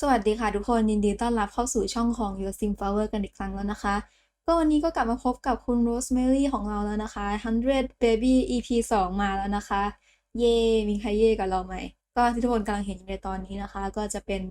สวัสดีค่ะทุกคนยินดีต้อนรับเข้าสู่ช่องของ Your Sim Flower กันอีกครั้งแล้วนะคะ ก็วันนี้ก็กลับมาพบกับคุณ Rosemary ของเราแล้วนะคะ 100 Baby EP 2 มาแล้วนะคะ เย่มีใครเย่กับเราไหม ก็ที่ทุกคนกำลังเห็นอยู่ในตอนนี้นะคะ ก็จะเป็น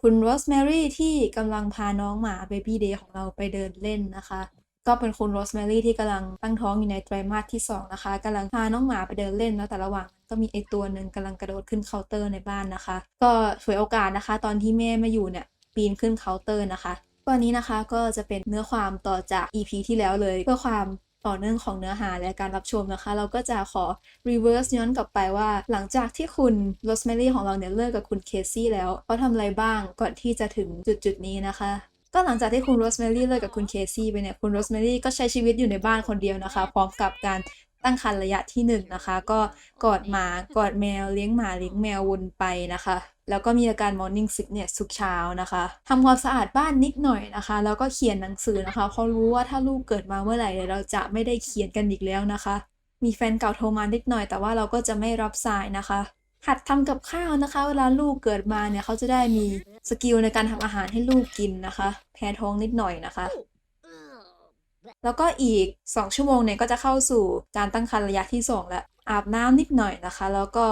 คุณ Rosemary ที่กำลังพาน้องหมา Baby Day ของเราไปเดินเล่นนะคะ ก็เป็นคุณโรสแมรี่ที่กำลังตั้งท้องอยู่ในไตรมาสที่ 2 นะคะกำลังพาน้องหมาไปเดินเล่นแล้วแต่ระหว่างก็มีไอตัวหนึ่งกำลังกระโดดขึ้นเคาน์เตอร์ในบ้านนะคะ ก็ฉวยโอกาสนะคะ ตอนที่แม่ไม่อยู่เนี่ยปีนขึ้นเคาน์เตอร์นะคะตอนนี้นะคะก็จะเป็นเนื้อความต่อจาก EP ที่แล้วเลย เพื่อความต่อเนื่องของเนื้อหาและการรับชมนะคะ เราก็จะขอ reverse ย้อนกลับไปว่า หลังจากที่คุณโรสแมรี่ของเราเนี่ยเลิกกับคุณเคซี่แล้วเขาทำอะไรบ้างก่อนที่จะถึงจุดจุดๆนี้นะคะ ก็หลังจากที่คุณโรสแมรี่เลิกกับคุณเคซี่ไปเนี่ยคุณโรสแมรี่ก็ใช้ชีวิตอยู่ในบ้านคนเดียวนะคะ พร้อมกับการตั้งครรภ์ระยะที่หนึ่งนะคะ ก็กอดหมากอดแมวเลี้ยงหมาเลี้ยงแมววนไปนะคะ แล้วก็มีอาการ morning sickness ทุกเช้านะคะทำความสะอาดบ้านนิดหน่อยนะคะ แล้วก็เขียนหนังสือนะคะเพราะรู้ว่าถ้าลูกเกิดมาเมื่อไหร่เราจะไม่ได้เขียนกันอีกแล้วนะคะ มีแฟนเก่าโทรมานิดหน่อย แต่ว่าเราก็จะไม่รับสายนะคะ หัดทำกับข้าวนะคะ เวลาลูกเกิดมาเนี่ยเขาจะได้มีสกิลในการทำอาหารให้ลูกกินนะคะ แพ้ท้องนิดหน่อยนะคะ แล้วก็อีก 2 ชั่วโมงเนี่ยก็จะเข้าสู่การตั้งครรภ์ระยะที่2แล้วอาบน้ำนิดหน่อยนะคะ แล้วก็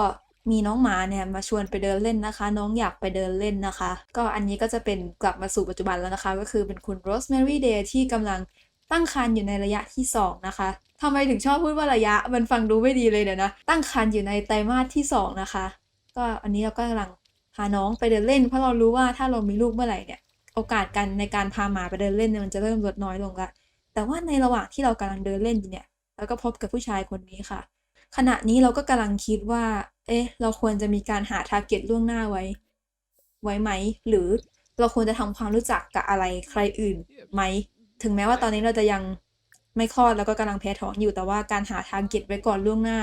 มีน้องหมาเนี่ยมาชวนไปเดินเล่นนะคะ น้องอยากไปเดินเล่นนะคะ ก็อันนี้ก็จะเป็นกลับมาสู่ปัจจุบันแล้วนะคะ ก็คือเป็นคุณโรสแมรี่เดย์ที่กำลัง ตั้งครรภ์อยู่ในระยะที่2นะคะทำไมถึงชอบพูดว่าระยะมันฟังดูไม่ดีเลยเดี๋ยวนะ ตั้งครรภ์อยู่ในไตรมาสที่ 2 นะคะ ก็อันนี้เราก็กำลังพาน้องไปเดินเล่น เพราะเรารู้ว่าถ้าเรามีลูกเมื่อไหร่เนี่ยโอกาสกันในการพาหมาไปเดินเล่นเนี่ยมันจะเริ่มลดน้อยลงละแต่ว่าในระหว่างที่เรากำลังเดินเล่นอยู่เนี่ยเราก็พบกับผู้ชายคนนี้ค่ะ ขณะนี้เราก็กำลังคิดว่า เอ๊ะ เราควรจะมีการหาทาร์เก็ตล่วงหน้าไว้ ไว้ไหม หรือเราควรจะทำความรู้จักกับอะไรใครอื่นไหม ถึงแม้ว่าตอนนี้เราจะยังไม่คลอดแล้วก็กำลังแพ้ท้องอยู่แต่ว่าการหาทาร์เก็ตไว้ก่อนล่วงหน้า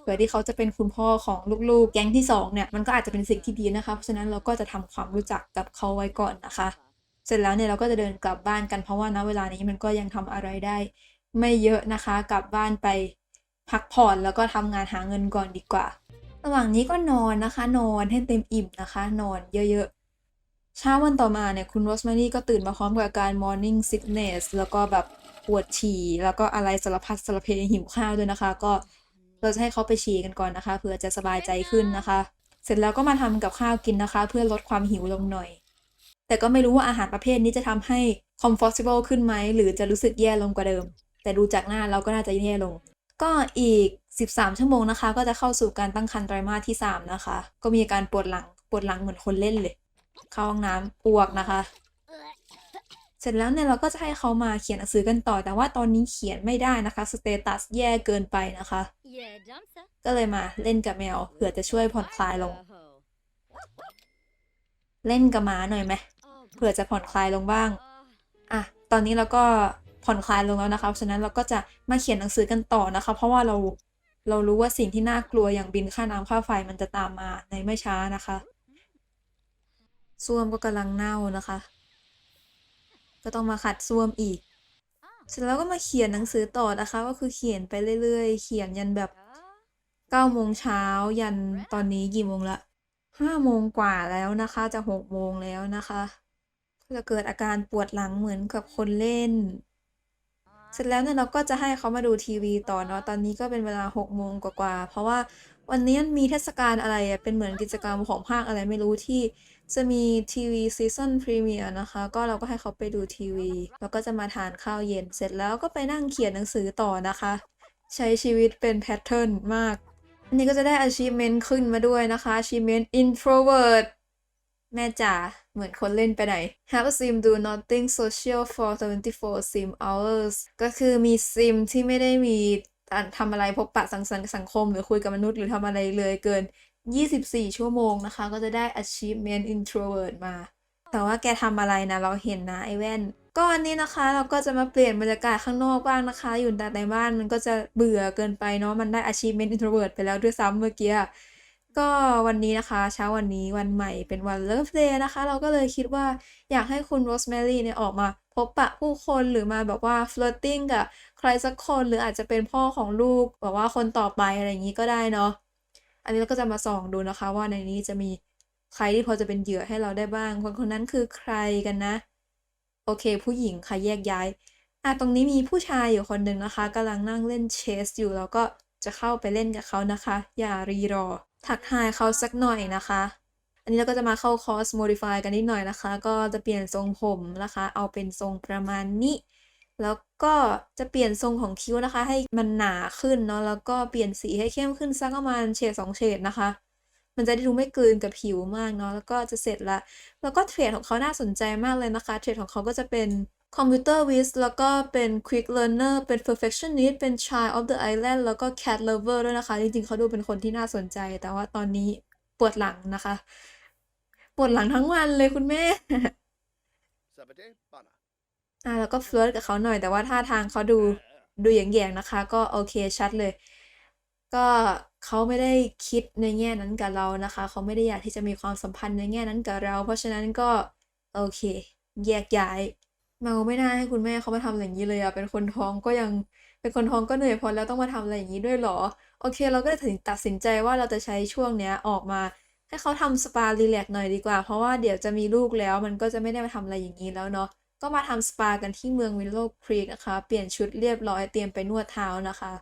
เผื่อที่เขาจะเป็นคุณพ่อของลูกๆ แก๊งที่สองเนี่ยมันก็อาจจะเป็นสิ่งที่ดีนะคะ เพราะฉะนั้นเราก็จะทำความรู้จักกับเขาไว้ก่อนนะคะ เสร็จแล้วเนี่ยเราก็จะเดินกลับบ้านกันเพราะว่าณเวลานี้มันก็ยังทำอะไรได้ ไม่เยอะนะคะ กลับบ้านไปพักผ่อนแล้วก็ทำงานหาเงินก่อนดีกว่า ระหว่างนี้ก็นอนนะคะ นอนให้เต็มอิ่มนะคะ นอนเยอะๆ เช้าวันต่อมาเนี่ยคุณโรสแมรี่ก็ตื่นมาพร้อมกับอาการ morning sickness แล้วก็แบบปวดฉี่ แล้วก็อะไรสารพัดสารเพหิวข้าวด้วยนะคะ ก็เราจะให้เขาไปฉี่กันก่อนนะคะเพื่อจะสบายใจขึ้นนะคะ เสร็จแล้วก็มาทำกับข้าวกินนะคะ เพื่อลดความหิวลงหน่อย แต่ก็ไม่รู้ว่าอาหารประเภทนี้จะทำให้ comfortable ขึ้นไหมหรือจะรู้สึกแย่ลงกว่าเดิม แต่ดูจากหน้าเราก็น่าจะแย่ลง ก็อีก 13 ชั่วโมงนะคะ ก็จะเข้าสู่การตั้งครรภ์ไตรมาสที่ 3 นะคะ ก็มีอาการปวดหลังปวดหลังเหมือนคนเล่นเลย เข้าห้องน้ำอ้วกนะคะ เสร็จแล้วเนี่ยเราก็จะให้เขามาเขียนหนังสือกันต่อ แต่ว่าตอนนี้เขียนไม่ได้นะคะสเตตัสแย่เกินไปนะคะ ก็เลยมาเล่นกับแมวเผื่อจะช่วยผ่อนคลายลง เล่นกับหมาหน่อยไหมเผื่อจะผ่อนคลายลงบ้างอะตอนนี้เราก็ผ่อนคลายลงแล้วนะคะเพราะฉะนั้นเราก็จะมาเขียนหนังสือกันต่อนะคะ เพราะว่าเราเรารู้ว่าสิ่งที่น่ากลัวอย่างบินค่าน้ำค่าไฟมันจะตามมาในไม่ช้านะคะ ส้วมก็กำลังเน่านะคะ ก็ต้องมาขัดส้วมอีก เสร็จแล้วก็มาเขียนหนังสือต่อนะคะ ก็คือเขียนไปเรื่อยๆ เขียนยันแบบเก้าโมงเช้ายันตอนนี้กี่โมงละห้าโมงกว่าแล้วนะคะ จะหกโมงแล้วนะคะจะเกิดอาการปวดหลังเหมือนกับคนเล่น เสร็จแล้วเนี่ยเราก็จะให้เขามาดูทีวีต่อเนาะตอนนี้ก็เป็นเวลาหกโมงกว่าๆเพราะว่า วันนี้มีเทศกาลอะไรอะเป็นเหมือนกิจกรรมของภาคอะไรไม่รู้ที่จะมีทีวีซีซั o นพรีเมียร์นะคะ ก็เราก็ให้เขาไปดูทีวี แล้วก็จะมาทานข้าวเย็นเสร็จแล้วก็ไปนั่งเขียนหนังสือต่อนะคะ ใช้ชีวิตเป็นแพทเทิร์นมากอันนี้ก็จะได้ achievement ขึ้นมาด้วยนะคะ achievement introvert แม่จ๋าเหมือนคนเล่นไปไหน Have a sim do nothing social for 24 sim hours ก็คือมีซิมที่ไม่ได้มี การทำอะไรพบปะสังสรรค์กับสังคม หรือคุยกับมนุษย์หรือทำอะไรเลยเกิน 24 ชั่วโมงนะคะ ก็จะได้ achievement introvert มา แต่ว่าแกทำอะไรนะ เราเห็นนะไอแว่นก็อันนี้นะคะเราก็จะมาเปลี่ยนบรรยากาศข้างนอกบ้างนะคะ อยู่แต่ในบ้านมันก็จะเบื่อเกินไปเนาะมันได้ achievement introvert ไปแล้วด้วยซ้ำเมื่อกี้ก็วันนี้นะคะ เช้าวันนี้วันใหม่เป็นวัน Love Day นะคะ เราก็เลยคิดว่าอยากให้คุณโรสแมรี่เนี่ยออกมาพบปะผู้คนหรือมาแบบว่า flirting กับ รสักคนหรืออาจจะเป็นพ่อของลูกแบบว่าคนต่อไปอะไรอย่างนี้ก็ได้เนาะอันนี้เราก็จะมาส่องดูนะคะ ว่าในนี้จะมีใครที่พอจะเป็นเหยื่อให้เราได้บ้าง คนคนนั้นคือใครกันนะ โอเค ผู้หญิงค่ะแยกย้ายอะตรงนี้มีผู้ชายอยู่คนหนึ่งนะคะกำลังนั่งเล่นเชสอยู่แล้วก็จะเข้าไปเล่นกับเขานะคะ อย่ารีรอ ทักทายเขาสักหน่อยนะคะ อันนี้เราก็จะมาเข้าคอร์ส modify กันนิดหน่อยนะคะ ก็จะเปลี่ยนทรงผมนะคะ เอาเป็นทรงประมาณนี้ แล้ว ก็จะเปลี่ยนทรงของคิ้วนะคะ ให้มันหนาขึ้นเนาะแล้วก็เปลี่ยนสีให้เข้มขึ้นสักประมาณเฉดสองเฉดนะคะ มันจะได้ดูไม่กลืนกับผิวมากเนาะแล้วก็จะเสร็จละแล้วก็เทรดของเขาน่าสนใจมากเลยนะคะเทรดของเขาก็จะเป็นคอมพิวเตอร์วิสแล้วก็เป็น quick learner เป็น perfectionist เป็น child of the island แล้วก็ cat lover ด้วยนะคะ จริงๆเขาดูเป็นคนที่น่าสนใจ แต่ว่าตอนนี้ปวดหลังนะคะ ปวดหลังทั้งวันเลยคุณแม่ อะแล้วก็เฟลิร์ตกับเขาหน่อยแต่ว่าท่าทางเขาดูดูแยงๆนะคะ ก็โอเคชัดเลย ก็เขาไม่ได้คิดในแง่นั้นกับเรานะคะ เขาไม่ได้อยากที่จะมีความสัมพันธ์ในแง่นั้นกับเรา เพราะฉะนั้นก็โอเค แยกย้ายเมาไม่น่าให้คุณแม่เขามาทำอย่างนี้เลยอะเป็นคนท้องก็ยังเป็นคนท้องก็เหนื่อยพอแล้วต้องมาทำอะไรอย่างนี้ด้วยเหรอ โอเค เราก็เลยถึงตัดสินใจว่าเราจะใช้ช่วงเนี้ยออกมาให้เขาทำสปารีแลกซ์หน่อยดีกว่า เพราะว่าเดี๋ยวจะมีลูกแล้วมันก็จะไม่ได้มาทำอะไรอย่างนี้แล้วเนาะ ก็มาทำสปากันที่เมืองวิลโลครีกนะคะ เปลี่ยนชุดเรียบร้อยเตรียมไปนวดเท้านะคะ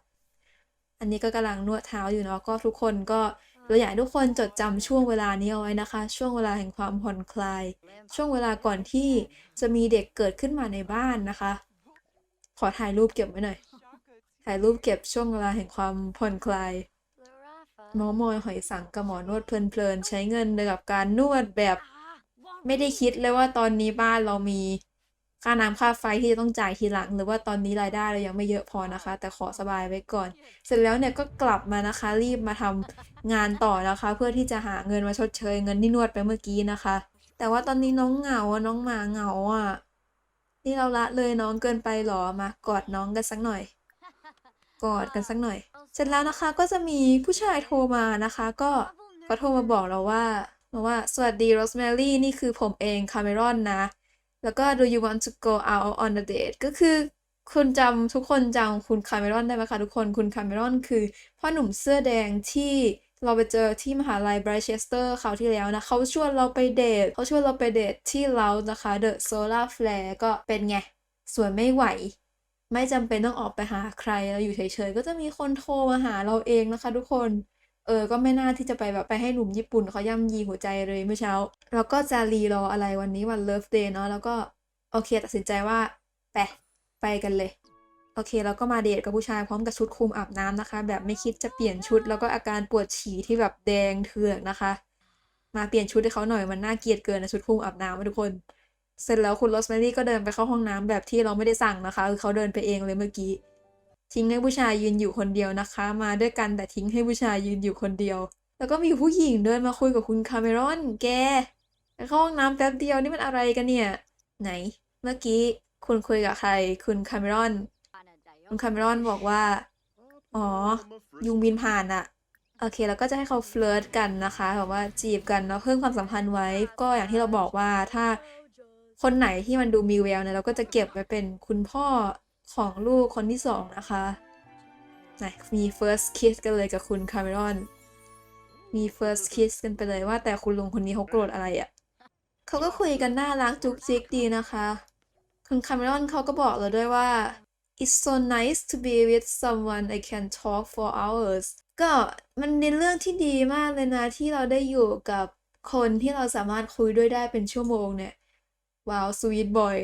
อันนี้ก็กำลังนวดเท้าอยู่เนาะก็ทุกคนก็เราอยากให้ทุกคนจดจำช่วงเวลานี้เอาไว้นะคะ ช่วงเวลาแห่งความผ่อนคลาย ช่วงเวลาก่อนที่จะมีเด็กเกิดขึ้นมาในบ้านนะคะ ขอถ่ายรูปเก็บไว้หน่อย ถ่ายรูปเก็บช่วงเวลาแห่งความผ่อนคลายเมอมอยหอยสังกับหมอนวดเพลินๆใช้เงินกับการนวดแบบ ไม่ได้คิดเลยว่าตอนนี้บ้านเรามี ค่าน้ำค่าไฟที่จะต้องจ่ายทีหลัง หรือว่าตอนนี้รายได้เรายังไม่เยอะพอนะคะ แต่ขอสบายไว้ก่อน เสร็จแล้วเนี่ยก็กลับมานะคะ รีบมาทำงานต่อนะคะ เพื่อที่จะหาเงินมาชดเชยเงินที่นวดไปเมื่อกี้นะคะ แต่ว่าตอนนี้น้องเหงาน้องหมาเหงาอะนี่เราละเลยน้องเกินไปหรอมากอดน้องกันสักหน่อย กอดกันสักหน่อย เสร็จแล้วนะคะก็จะมีผู้ชายโทรมานะคะ ก็เขาโทรมาบอกเราว่าบอกว่าสวัสดีโรสแมรี่นี่คือผมเองคาเมรอนนะ แล้วก็ do you want to go out on a date ก็คือคุณจำทุกคนจำคุณคาเมรอนได้ไหมคะทุกคนคุณคาเมรอนคือพ่อหนุ่มเสื้อแดงที่เราไปเจอที่มหาลัยไบรเชสเตอร์คราวที่แล้วนะเขาชวนเราไปเดทเขาชวนเราไปเดทที่เรานะคะ The Solar Flare ก็เป็นไง สวยไม่ไหว ไม่จำเป็นต้องออกไปหาใครเราอยู่เฉยๆ ก็จะมีคนโทรมาหาเราเองนะคะทุกคน เออ ก็ไม่น่าที่จะไปแบบไปให้หนุ่มญี่ปุ่นเขาย่ำยีหัวใจเลยเมื่อเช้า แล้วก็จะรีรออะไรวันนี้วันเลิฟเดย์เนาะ แล้วก็โอเคตัดสินใจว่าไปไปกันเลย โอเคเราก็มาเดทกับผู้ชายพร้อมกับชุดคลุมอาบน้ำนะคะ แบบไม่คิดจะเปลี่ยนชุด แล้วก็อาการปวดฉี่ที่แบบแดงเถือกนะคะ มาเปลี่ยนชุดให้เขาหน่อยมันน่าเกลียดเกินนะชุดคลุมอาบน้ำทุกคน เสร็จแล้วคุณโรสแมรี่ก็เดินไปเข้าห้องน้ำแบบที่เราไม่ได้สั่งนะคะคือเขาเดินไปเองเลยเมื่อกี้ ทิ้งให้ผู้ชายยืนอยู่คนเดียวนะคะ มาด้วยกันแต่ทิ้งให้ผู้ชายยืนอยู่คนเดียว แล้วก็มีผู้หญิงเดินมาคุยกับคุณคาเมรอน แกเข้าห้องน้ำแป๊บเดียวนี่มันอะไรกันเนี่ย ไหน เมื่อกี้คุณคุยกับใคร คุณคาเมรอน คุณคาเมรอนบอกว่า อ๋อ ยุงบินผ่านอะโอเคแล้วก็จะให้เขาเฟลิร์ตกันนะคะแบบว่าจีบกันแล้วเพิ่มความสัมพันธ์ไว้ ก็อย่างที่เราบอกว่าถ้าคนไหนที่มันดูมีแววเนี่ยเราก็จะเก็บไว้เป็นคุณพ่อ ของลูกคนที่สองนะคะไหนมี first kiss กันเลยกับคุณคาร์เมรอน มี first kiss กันไปเลยว่าแต่คุณลุงคนนี้เขาโกรธอะไรอะ่ะเขาก็คุยกันน่ารักจุกจิกดีนะคะ คุณคาร์เมรอนเขาก็บอกเราด้วยว่า It's so nice to be with someone I can talk for hours ก็มันเป็นเรื่องที่ดีมากเลยนะที่เราได้อยู่กับคนที่เราสามารถคุยด้วยได้เป็นชั่วโมงเนี่ย ว้าวสวีทบอย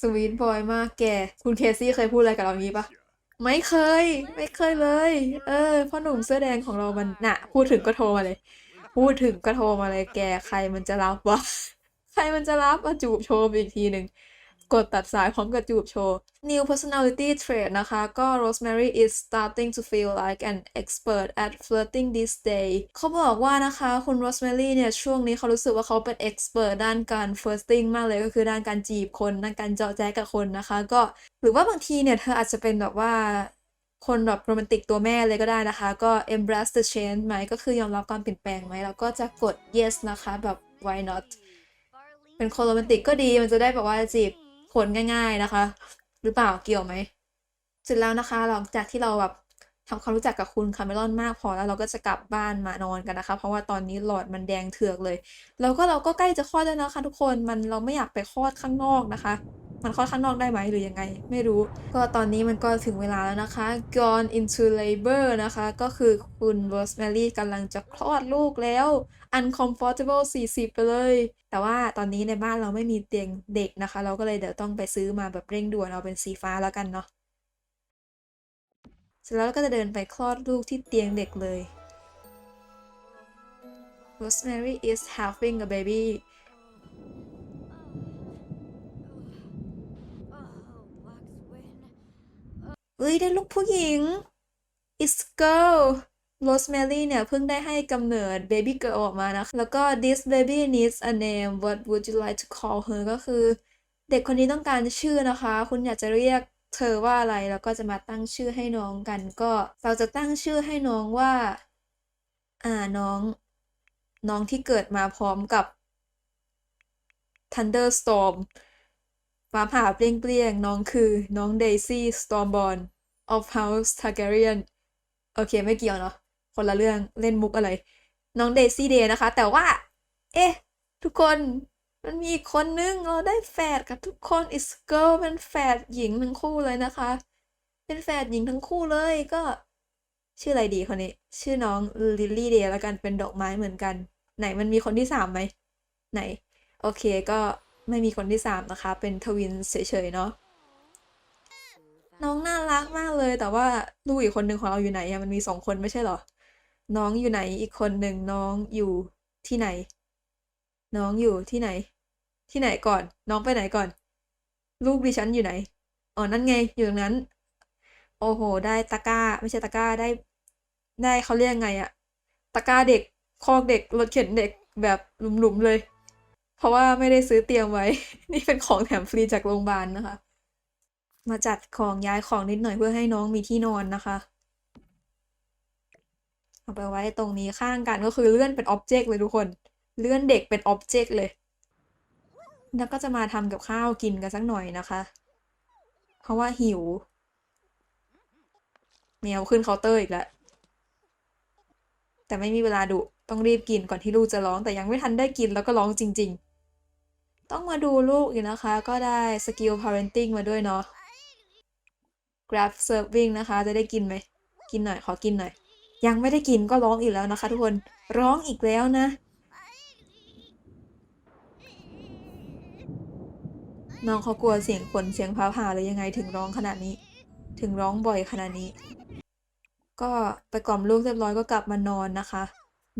สวีทบอยมากแก คุณเคซี่เคยพูดอะไรกับเราอย่างนี้ปะไม่เคย ไม่เคยเลย เออพ่อหนุ่มเสื้อแดงของเรามันน่ะ พูดถึงก็โทรมาเลย พูดถึงก็โทรมาเลยแก ใครมันจะรับวะ ใครมันจะรับอาจูบโชว์อีกทีหนึ่ง กดตัดสายพร้อมกับจูบโชว์ New personality trait นะคะ ก็ Rosemary is starting to feel like an expert at flirting this day เขาบอกว่านะคะคุณ Rosemary เนี่ย ช่วงนี้เขารู้สึกว่าเขาเป็น expert ด้านการ flirting มากเลยก็คือด้านการจีบคน ด้านการเจาะแจ๊กับคนนะคะ ก็หรือว่าบางทีเนี่ย เธออาจจะเป็นแบบว่าคนแบบโรแมนติกตัวแม่เลยก็ได้นะคะ ก็ embrace the change ไหมก็คือยอมรับการเปลี่ยนแปลงไหมแล้วก็จะกด yes นะคะแบบ why not เป็นคนโรแมนติกก็ดีมันจะได้แบบว่าจีบ คนง่าย ๆนะคะ หรือเปล่าเกี่ยวไหมเสร็จแล้วนะคะหลังจากที่เราแบบทำความรู้จักกับคุณคาเมรอนมากพอแล้วเราก็จะกลับบ้านมานอนกันนะคะ เพราะว่าตอนนี้หลอดมันแดงเถือกเลย แล้วก็เราก็ใกล้จะคลอดแล้วนะคะ ทุกคนมันเราไม่อยากไปคลอดข้างนอกนะคะ มันคลอดข้างนอกได้ไหมหรือยังไง ไม่รู้ ก็ตอนนี้มันก็ถึง웨ลาแล้วนะคะ gone into labor นะคะ ก็คือคุณโรสแมรี่กำลังจะคลอดลูกแล้ว uncomfortable 40 ไปเลย แต่ว่าตอนนี้ในบ้านเราไม่มีเตียงเด็กนะคะ เราก็เลยเดี๋ยวต้องไปซื้อมาแบบเร่งด่วนเอาเป็นสีฟ้าแล้วกันเนาะเสร็จแล้วเราก็จะเดินไปคลอดลูกที่เตียงเด็กเลย Rosemary is having a baby เอ้ยได้ลูกผู้หญิง It's girl Rosemary เนี่ยเพิ่งได้ให้กำเนิด baby girl ออกมานะคะแล้วก็ this baby needs a name what would you like to call her ก็คือ เด็กคนนี้ต้องการชื่อนะคะ คุณอยากจะเรียกเธอว่าอะไรแล้วก็จะมาตั้งชื่อให้น้องกัน ก็เราจะตั้งชื่อให้น้องว่า อ่าน้อง น้องที่เกิดมาพร้อมกับ Thunderstorm ฟ้าผ่าเปรี้ยงๆ น้องคือน้องเดซี่สตอร์มบอ n of House Targaryen โอเค ไม่เกี่ยวเนาะ คนละเรื่องเล่นมุกอะไร น้องเดซี่เดย์นะคะ แต่ว่า เอ๊ะ ทุกคนมันมีอีกคนนึงเราได้แฝดกับทุกคน is girl เป็นแฝดหญิงทั้งคู่เลยนะคะ เป็นแฝดหญิงทั้งคู่เลยก็ ชื่ออะไรดีคนนี้ ชื่อน้องลิลลี่เดย์แล้วกันเป็นดอกไม้เหมือนกัน ไหนมันมีคนที่สามไหมไหน โอเคก็ไม่มีคนที่สามนะคะ เป็นทวินเฉยๆเนาะน้องน่ารักมากเลย แต่ว่าลูกอีกคนหนึ่งของเราอยู่ไหนอะมันมีสองคนไม่ใช่หรอ น้องอยู่ไหนอีกคนหนึ่งน้องอยู่ที่ไหน น้องอยู่ที่ไหน ที่ไหนก่อน น้องไปไหนก่อน ลูกดิฉันอยู่ไหนอ๋อนั่นไงอยู่ตรงนั้น โอ้โห ได้ตะกร้า ไม่ใช่ตะกร้าได้ ได้เขาเรียกไงอะตะกร้าเด็กคอกเด็กรถเข็นเด็กแบบหลุมๆเลย เพราะว่าไม่ได้ซื้อเตรียมไว้ นี่เป็นของแถมฟรีจากโรงพยาบาลนะคะ มาจัดของย้ายของนิดหน่อยเพื่อให้น้องมีที่นอนนะคะ เอาไปไว้ตรงนี้ข้างกันก็คือเลื่อนเป็นอ็อบเจกต์เลยทุกคน เลื่อนเด็กเป็นอ็อบเจกต์เลย แล้วก็จะมาทำกับข้าวกินกันสักหน่อยนะคะ เพราะว่าหิวแมวขึ้นเคาน์เตอร์อีกแล้ว แต่ไม่มีเวลาดุต้องรีบกินก่อนที่ลูกจะร้องแต่ยังไม่ทันได้กินแล้วก็ร้องจริง ๆ ต้องมาดูลูกอีกนะคะ ก็ได้สกิล parenting มาด้วยเนาะ grab serving นะคะ จะได้กินไหม กินหน่อย ขอกินหน่อย ยังไม่ได้กินก็ร้องอีกแล้วนะคะ ทุกคนร้องอีกแล้วนะ น้องเขากลัวเสียงฝนเสียงฟ้าผ่าหรือยังไงถึงร้องขนาดนี้ ถึงร้องบ่อยขนาดนี้ ก็ไปกล่อมลูกเรียบร้อยก็กลับมานอนนะคะ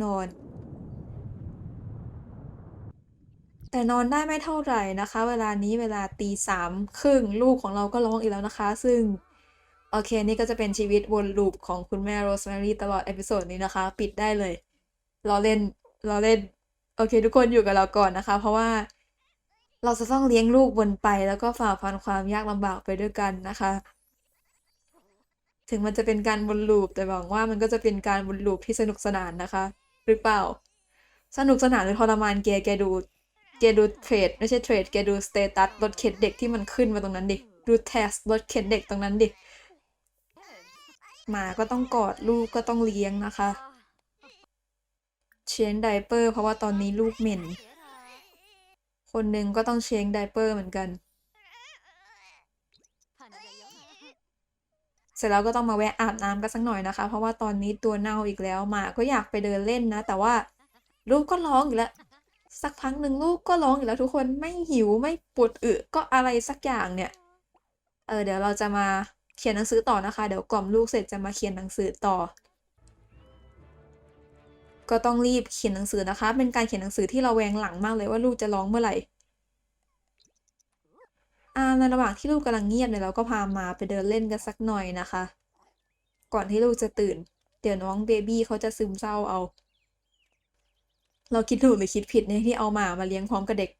นอน แต่นอนได้ไม่เท่าไหร่นะคะ เวลานี้เวลาตีสามครึ่งลูกของเราก็ร้องอีกแล้วนะคะ ซึ่ง โอเค นี่ก็จะเป็นชีวิตวนลูปของคุณแม่โรสแมรี่ตลอดเอพิโซดนี้นะคะ ปิดได้เลยเราเล่นเราเล่น โอเค ทุกคนอยู่กับเราก่อนนะคะ เพราะว่าเราจะต้องเลี้ยงลูกบนไป แล้วก็ฝ่าฟันความยากลำบากไปด้วยกันนะคะ ถึงมันจะเป็นการวนลูปแต่หวังว่ามันก็จะเป็นการวนลูปที่สนุกสนานนะคะ หรือเปล่า สนุกสนานหรือทรมานแกแกดูแกดูเทรดไม่ใช่เทรดแกดูสเตตัสรถเข็นเด็กที่มันขึ้นมาตรงนั้นดิดูแทสรถเข็นเด็กตรงนั้นดิ หมาก็ต้องกอดลูกก็ต้องเลี้ยงนะคะ เชนไดเปอร์ เพราะว่าตอนนี้ลูกเหม็น คนหนึ่งก็ต้องเชงไดเปอร์เหมือนกัน เสร็จแล้วก็ต้องมาแวะอาบน้ำกันสักหน่อยนะคะ เพราะว่าตอนนี้ตัวเน่าอีกแล้วหมาก็อยากไปเดินเล่นนะ แต่ว่าลูกก็ร้องอีกแล้วสักพักหนึ่งลูกก็ร้องอีกแล้วทุกคนไม่หิวไม่ปวดอึก็อะไรสักอย่างเนี่ย เออเดี๋ยวเราจะมา ขียนหนังสือต่อนะคะ เดี๋ยวกล่อมลูกเสร็จจะมาเขียนหนังสือต่อ ก็ต้องรีบเขียนหนังสือนะคะ เป็นการเขียนหนังสือที่เราแวงหลังมากเลยว่าลูกจะร้องเมื่อไหร่อ่าในระหว่างที่ลูกกำลังเงียบเนี่ยเราก็พามาไปเดินเล่นกันสักหน่อยนะคะ ก่อนที่ลูกจะตื่น เดี๋ยวน้องเบบี้เขาจะซึมเศร้าเอา เราคิดถูกหรือคิดผิดเนี่ยที่เอาหมามาเลี้ยงพร้อมกับเด็ก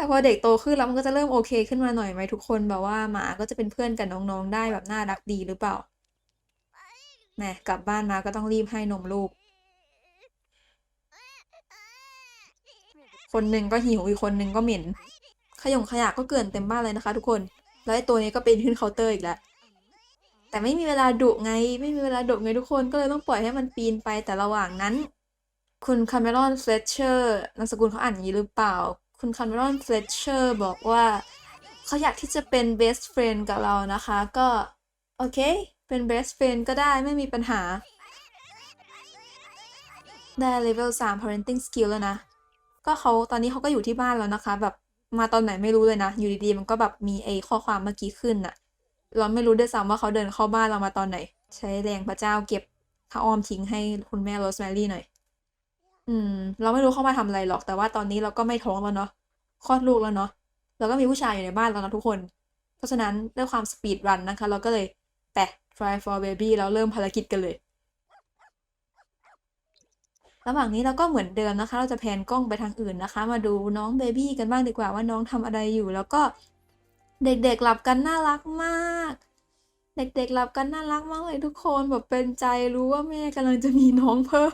แต่พอเด็กโตขึ้นแล้วมันก็จะเริ่มโอเคขึ้นมาหน่อยไหมทุกคนแบบว่าหมาก็จะเป็นเพื่อนกับน้องๆได้แบบน่ารักดีหรือเปล่าแหมกลับบ้านมาก็ต้องรีบให้นมลูก คนหนึ่งก็หิวอีกคนหนึ่งก็เหม็น ขยงขยะก็เกลื่อนเต็มบ้านเลยนะคะ ทุกคน แล้วไอ้ตัวนี้ก็เป็นขึ้นเคาน์เตอร์อีกแล้วแต่ไม่มีเวลาดุไง ไม่มีเวลาดุไงทุกคนก็เลยต้องปล่อยให้มันปีนไปแต่ระหว่างนั้น คุณคาเมรอนเฟลเชอร์นามสกุลเขาอ่านอย่างนี้หรือเปล่า คุณคาเมรอนเฟลเชอร์บอกว่าเขาอยากที่จะเป็น best friend กับเรานะคะ ก็ โอเค เป็น best friend ก็ได้ไม่มีปัญหา ได้ level 3 parenting skill แล้วนะ ก็เขาตอนนี้เขาก็อยู่ที่บ้านแล้วนะคะ แบบมาตอนไหนไม่รู้เลยนะ อยู่ดีๆ มันก็แบบมีไอ้ข้อความเมื่อกี้ขึ้นน่ะ เราไม่รู้ด้วยซ้ำว่าเขาเดินเข้าบ้านเรามาตอนไหน ใช้แรงพระเจ้าเก็บผ้าอ้อมทิ้งให้คุณแม่โรสแมรี่หน่อย อืม เราไม่รู้เข้ามาทำอะไรหรอก แต่ว่าตอนนี้เราก็ไม่ท้องแล้วเนาะคลอดลูกแล้วเนาะแล้วก็มีผู้ชายอยู่ในบ้านแล้วนะทุกคน เพราะฉะนั้นด้วยความสปีดรันนะคะ เราก็เลยแปะ try for baby แล้วเริ่มภารกิจกันเลย ระหว่างนี้เราก็เหมือนเดิมนะคะ เราจะแพนกล้องไปทางอื่นนะคะ มาดูน้องเบบี้กันบ้างดีกว่าว่าน้องทำอะไรอยู่ แล้วก็เด็กๆหลับกันน่ารักมาก เด็กๆหลับกันน่ารักมากเลยทุกคนแบบเป็นใจรู้ว่าแม่กำลังจะมีน้องเพิ่ม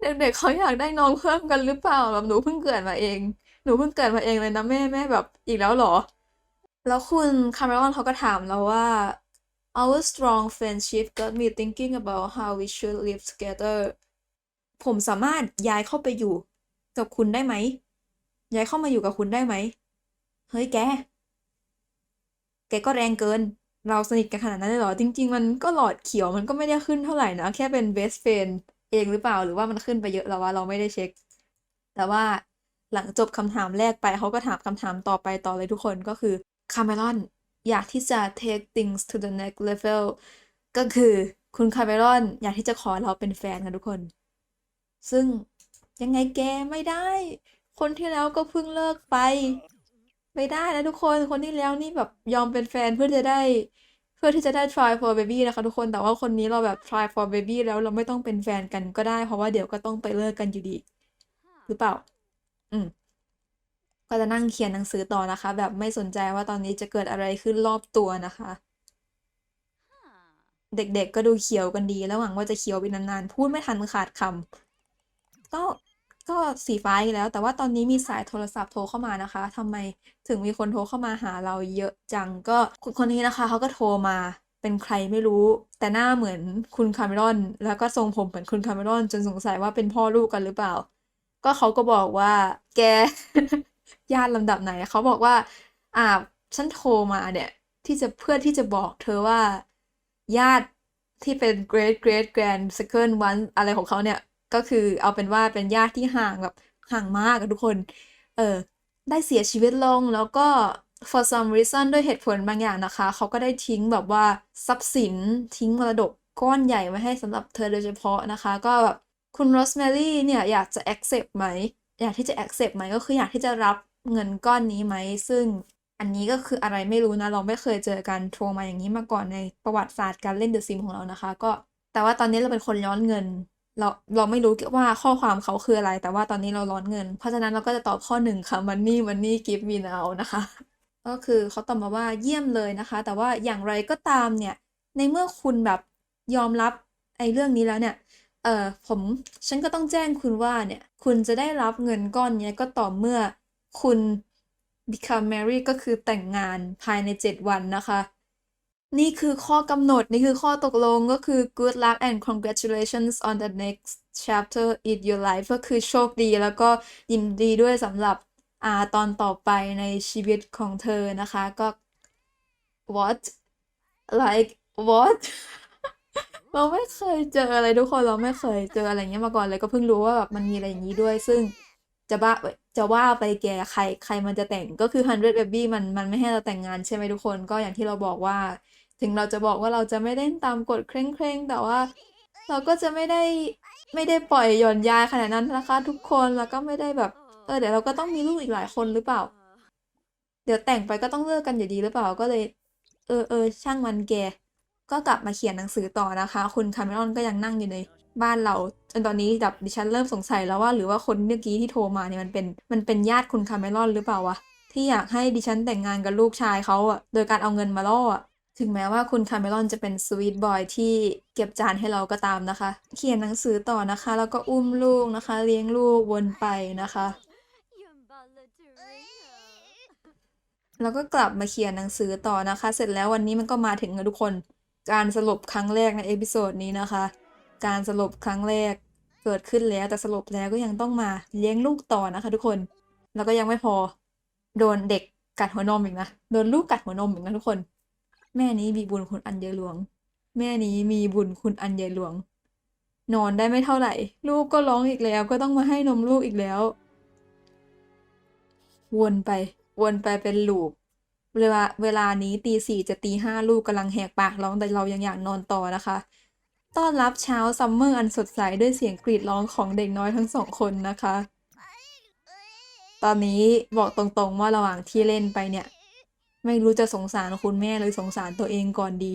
เด็กๆเขาอยากได้น้องเพิ่มกันหรือเปล่าแบบหนูเพิ่งเกิดมาเอง หนูเพิ่งเกิดมาเองเลยนะแม่แม่แบบอีกแล้วเหรอ แล้วคุณคาร์เมรอนเขาก็ถามเราว่า our strong friendship got me thinking about how we should live together ผมสามารถย้ายเข้าไปอยู่กับคุณได้ไหม ย้ายเข้ามาอยู่กับคุณได้ไหม เฮ้ยแก แกก็แรงเกิน เราสนิทกันขนาดนั้นเลยเหรอ จริง ๆ มันก็หลอดเขียวมันก็ไม่ได้ขึ้นเท่าไหร่นะ แค่เป็น best friend เองหรือเปล่าหรือว่ามันขึ้นไปเยอะแล้วว่าเราไม่ได้เช็ค แต่ว่าหลังจบคำถามแรกไปเขาก็ถามคำถามต่อไปต่อเลยทุกคนก็คือคาเมรอนอยากที่จะ take things to the next level ก็คือคุณคาเมรอนอยากที่จะขอเราเป็นแฟนกันทุกคน ซึ่งยังไงแกไม่ได้ คนที่แล้วก็เพิ่งเลิกไป ไม่ได้นะทุกคนคนที่แล้วนี่แบบยอมเป็นแฟนเพื่อจะได้ เพื่อที่จะได้ try for baby นะคะทุกคนแต่ว่าคนนี้เราแบบ try for baby แล้วเราไม่ต้องเป็นแฟนกันก็ได้ เพราะว่าเดี๋ยวก็ต้องไปเลิกกันอยู่ดี หรือเปล่า อืมก็จะนั่งเขียนหนังสือต่อนะคะ แบบไม่สนใจว่าตอนนี้จะเกิดอะไรขึ้นรอบตัวนะคะ เด็กๆก็ดูเขียวกันดี แล้วหวังว่าจะเขียวไปนานๆ พูดไม่ทันขาดคำก็ ก็สีฟ้าอีกแล้ว แต่ว่าตอนนี้มีสายโทรศัพท์โทรเข้ามานะคะทำไมถึงมีคนโทรเข้ามาหาเราเยอะจังก็คนคนนี้นะคะเขาก็โทรมาเป็นใครไม่รู้ แต่หน้าเหมือนคุณคาเมรอน แล้วก็ทรงผมเหมือนคุณคาเมรอนจนสงสัยว่าเป็นพ่อลูกกันหรือเปล่า ก็เขาก็บอกว่า แกญาติลำดับไหนเขาบอกว่า อ่าฉันโทรมาเนี่ย ที่จะเพื่อที่จะบอกเธอว่าญาติที่เป็น great great grand second one อะไรของเขาเนี่ย ก็คือเอาเป็นว่าเป็นญาติที่ห่างแบบห่างมากอะทุกคน เออได้เสียชีวิตลงแล้วก็ for some reason ด้วยเหตุผลบางอย่างนะคะ เขาก็ได้ทิ้งแบบว่าทรัพย์สินทิ้งมรดกก้อนใหญ่ไว้ให้สำหรับเธอโดยเฉพาะนะคะ ก็แบบคุณโรสแมรี่เนี่ยอยากจะ accept ไหม อยากที่จะ accept ไหมก็คืออยากที่จะรับเงินก้อนนี้ไหม ซึ่งอันนี้ก็คืออะไรไม่รู้นะ เราไม่เคยเจอการโทรมาอย่างนี้มาก่อนในประวัติศาสตร์การเล่นเดอะซิมของเรานะคะ ก็แต่ว่าตอนนี้เราเป็นคนย้อนเงิน เราเราไม่รู้ว่าข้อความเขาคืออะไร แต่ว่าตอนนี้เราร้อนเงิน เพราะฉะนั้นเราก็จะตอบข้อหนึ่งค่ะ money money give me now นะคะ ก็คือเขาตอบมาว่าเยี่ยมเลยนะคะ แต่ว่าอย่างไรก็ตามเนี่ย ในเมื่อคุณแบบยอมรับไอ้เรื่องนี้แล้วเนี่ย เออผมฉันก็ต้องแจ้งคุณว่าเนี่ย คุณจะได้รับเงินก้อนเนี้ยก็ต่อเมื่อคุณ become married ก็คือแต่งงานภายใน 7 วันนะคะ นี่คือข้อกำหนด นี่คือข้อตกลงก็คือ good luck and congratulations on the next chapter in your life ก็คือโชคดีแล้วก็ยินดีด้วยสำหรับอ่าตอนต่อไปในชีวิตของเธอนะคะก็ what like what เราไม่เคยเจออะไรทุกคนเราไม่เคยเจออะไรเงี้ยมาก่อนเลยก็เพิ่งรู้ว่าแบบมันมีอะไรอย่างนี้ด้วย ซึ่งจะบ้าจะว่าไปแกใครใครมันจะแต่งก็คือ 100 baby มันมันไม่ให้เราแต่งงานใช่ไหมทุกคนก็อย่างที่เราบอกว่า ถึงเราจะบอกว่าเราจะไม่เล่นตามกฎเคร่งๆ แต่ว่าเราก็จะไม่ได้ไม่ได้ปล่อยหย่อนยานขนาดนั้นนะคะทุกคนแล้วก็ไม่ได้แบบเออเดี๋ยวเราก็ต้องมีลูกอีกหลายคนหรือเปล่า เดี๋ยวแต่งไปก็ต้องเลิกกันอยู่ดีหรือเปล่าก็เลย เออเออช่างมันแกก็กลับมาเขียนหนังสือต่อนะคะ คุณคาเมรอนก็ยังนั่งอยู่ในบ้านเราจนตอนนี้แบบดิฉันเริ่มสงสัยแล้วว่าหรือว่าคนเมื่อกี้ที่โทรมาเนี่ยมันเป็นมันเป็นญาติคุณคาเมรอนหรือเปล่าวะที่อยากให้ดิฉันแต่งงานกับลูกชายเขาอะโดยการเอาเงินมาล่ออะ ถึงแม้ว่าคุณคาเมรอนจะเป็นสวีทบอยที่เก็บจานให้เราก็ตามนะคะ เขียนหนังสือต่อนะคะ แล้วก็อุ้มลูกนะคะ เลี้ยงลูกวนไปนะคะ แล้วก็กลับมาเขียนหนังสือต่อนะคะ เสร็จแล้ววันนี้มันก็มาถึงทุกคน การสรุปครั้งแรกในเอพิโซดนี้นะคะ การสรุปครั้งแรกเกิดขึ้นแล้วแต่สรุปแล้วก็ยังต้องมาเลี้ยงลูกต่อนะคะทุกคน แล้วก็ยังไม่พอ โดนเด็กกัดหัวนมอีกนะ โดนลูกกัดหัวนมอีกนะทุกคน แม่นี้มีบุญคุณอันใหญ่หลวง แม่นี้มีบุญคุณอันใหญ่หลวง นอนได้ไม่เท่าไหร่ ลูกก็ร้องอีกแล้ว ก็ต้องมาให้นมลูกอีกแล้ว วนไป วนไปเป็นลูปเวลาเวลานี้ตีสี่จะตีห้าลูกกำลังแหกปากร้องแต่เรายังอยากนอนต่อนะคะ ต้อนรับเช้าซัมเมอร์อันสดใสด้วยเสียงกรีดร้องของเด็กน้อยทั้งสองคนนะคะ ตอนนี้บอกตรงๆว่าระหว่างที่เล่นไปเนี่ย ไม่รู้จะสงสารคุณแม่หรือสงสารตัวเองก่อนดี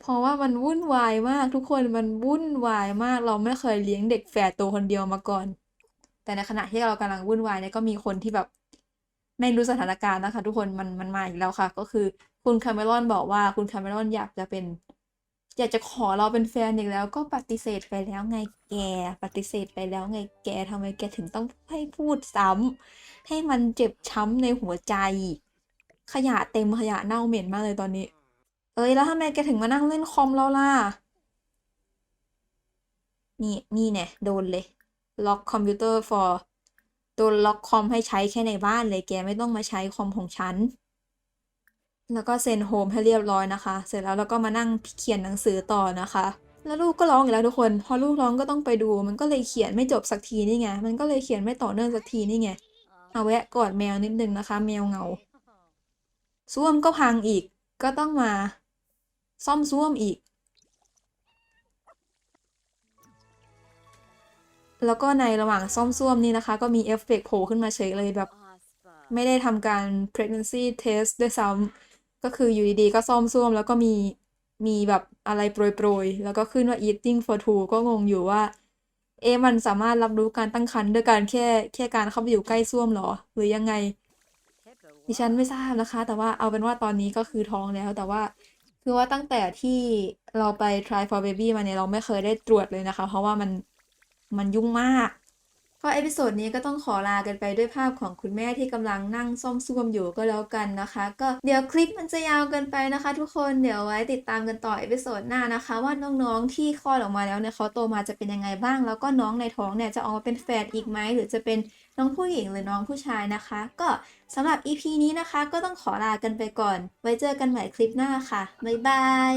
เพราะว่ามันวุ่นวายมากทุกคนมันวุ่นวายมากเราไม่เคยเลี้ยงเด็กแฝดตัวคนเดียวมาก่อน แต่ในขณะที่เรากำลังวุ่นวายเนี่ยก็มีคนที่แบบ ไม่รู้สถานการณ์นะคะ ทุกคนมันมันมาอีกแล้วค่ะ ก็คือคุณคาเมรอนบอกว่าคุณคาเมรอนอยากจะเป็น อยากจะขอเราเป็นแฟนอีกแล้วก็ปฏิเสธไปแล้วไงแก ปฏิเสธไปแล้วไงแกทำไมแกถึงต้องให้พูดซ้ำให้มันเจ็บช้ำในหัวใจ ขยะเต็มขยะเน่าเหม็นมากเลยตอนนี้ เอ้ยแล้วทำไมแกถึงมานั่งเล่นคอมเราล่ะ นี่นี่เนี่ยโดนเลย ล็อกคอมพิวเตอร์ for โดนล็อกคอมให้ใช้แค่ในบ้านเลยแกไม่ต้องมาใช้คอมของฉัน แล้วก็เซ็นโฮมให้เรียบร้อยนะคะ เสร็จแล้วเราก็มานั่งเขียนหนังสือต่อนะคะ แล้วลูกก็ร้องอีกแล้วทุกคน พอลูกร้องก็ต้องไปดู มันก็เลยเขียนไม่จบสักทีนี่ไง มันก็เลยเขียนไม่ต่อเนื่องสักทีนี่ไง เอาแวะกอดแมวนิดนึงนะคะ แมวเงาส้วมก็พังอีก ก็ต้องมา ซ่อมส้วมอีก แล้วก็ในระหว่างซ่อมส้วมนี่นะคะ ก็มีเอฟเฟกต์โผล่ขึ้นมาเฉยเลยแบบ ไม่ได้ทำการ pregnancy test ด้วยซ้ำ ก็คืออยู่ดีๆ ก็ซ่อมส้วม แล้วก็มีมีแบบอะไรโปรยๆ แล้วก็ขึ้นว่า eating for two ก็งงอยู่ว่า เอ๊ะมันสามารถรับรู้การตั้งครรภ์ด้วยการแค่แค่การเข้าไปอยู่ใกล้ส้วมหรอ หรือยังไง ดิฉันไม่ทราบนะคะ แต่ว่าเอาเป็นว่าตอนนี้ก็คือท้องแล้วแต่ว่าคือว่าตั้งแต่ที่เราไป try for baby มาเนี่ยเราไม่เคยได้ตรวจเลยนะคะ เพราะว่ามันมันยุ่งมาก ก็เอพิโซดนี้ก็ต้องขอลากันไปด้วยภาพของคุณแม่ที่กำลังนั่งซ่อมส้วมอยู่ก็แล้วกันนะคะ ก็เดี๋ยวคลิปมันจะยาวเกินไปนะคะ ทุกคนเดี๋ยวไว้ติดตามกันต่อเอพิโซดหน้านะคะ ว่าน้องๆที่คลอดออกมาแล้วเนี่ยเขาโตมาจะเป็นยังไงบ้าง แล้วก็น้องในท้องเนี่ยจะออกมาเป็นแฝดอีกไหมหรือจะเป็นน้องผู้หญิงหรือน้องผู้ชายนะคะ ก็สำหรับ EP นี้นะคะ ก็ต้องขอลากันไปก่อน ไว้เจอกันใหม่คลิปหน้าค่ะบ๊ายบาย